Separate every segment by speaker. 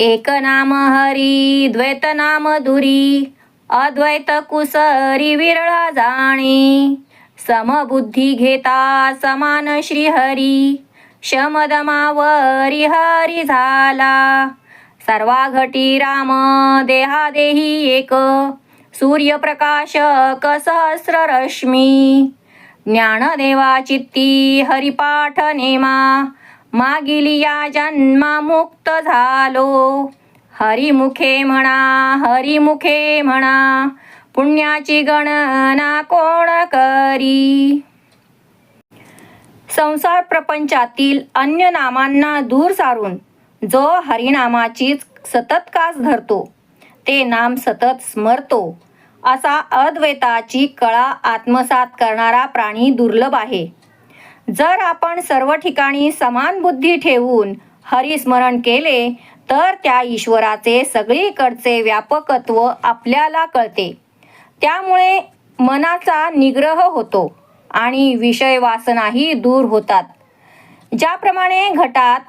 Speaker 1: एक नाम हरी द्वैत नाम धुरी अद्वैत कुसरी विरळा जाणे समबुद्धी घेता समान श्रीहरी शमदमावरी हरी झाला सर्वा घटी राम देहादेही एक सूर्यप्रकाश सहस्र रश्मी ज्ञानदेवा चित्ती हरिपाठ नेमा मागील या जन्मा मुक्त झालो. हरिमुखे म्हणा हरिमुखे म्हणा पुण्याची गणना कोण करी? संसार प्रपंचातील अन्य नामांना दूर सारून जो हरिनामाचीच सतत कास धरतो ते नाम सतत स्मरतो. असा अद्वैताची कळा आत्मसात करणारा प्राणी दुर्लभ आहे. जर आपण सर्व ठिकाणी समान बुद्धी ठेवून हरिस्मरण केले तर त्या ईश्वराचे सगळीकडचे व्यापकत्व आपल्याला कळते. त्यामुळे मनाचा निग्रह होतो आणि विषय वासनाही दूर होतात. ज्याप्रमाणे घटात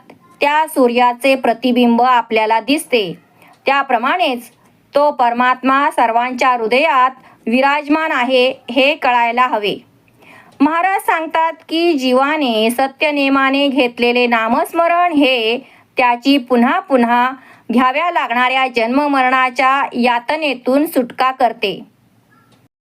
Speaker 1: त्या सूर्याचे प्रतिबिंब आपल्याला दिसते त्याप्रमाणेच तो परमात्मा सर्वांच्या हृदयात विराजमान आहे हे कळायला हवे. महाराज सांगतात की जीवाने सत्यनेमाने घेतलेले नामस्मरण हे त्याची पुन्हा पुन्हा घ्याव्या लागणाऱ्या जन्ममरणाच्या यातनेतून सुटका करते.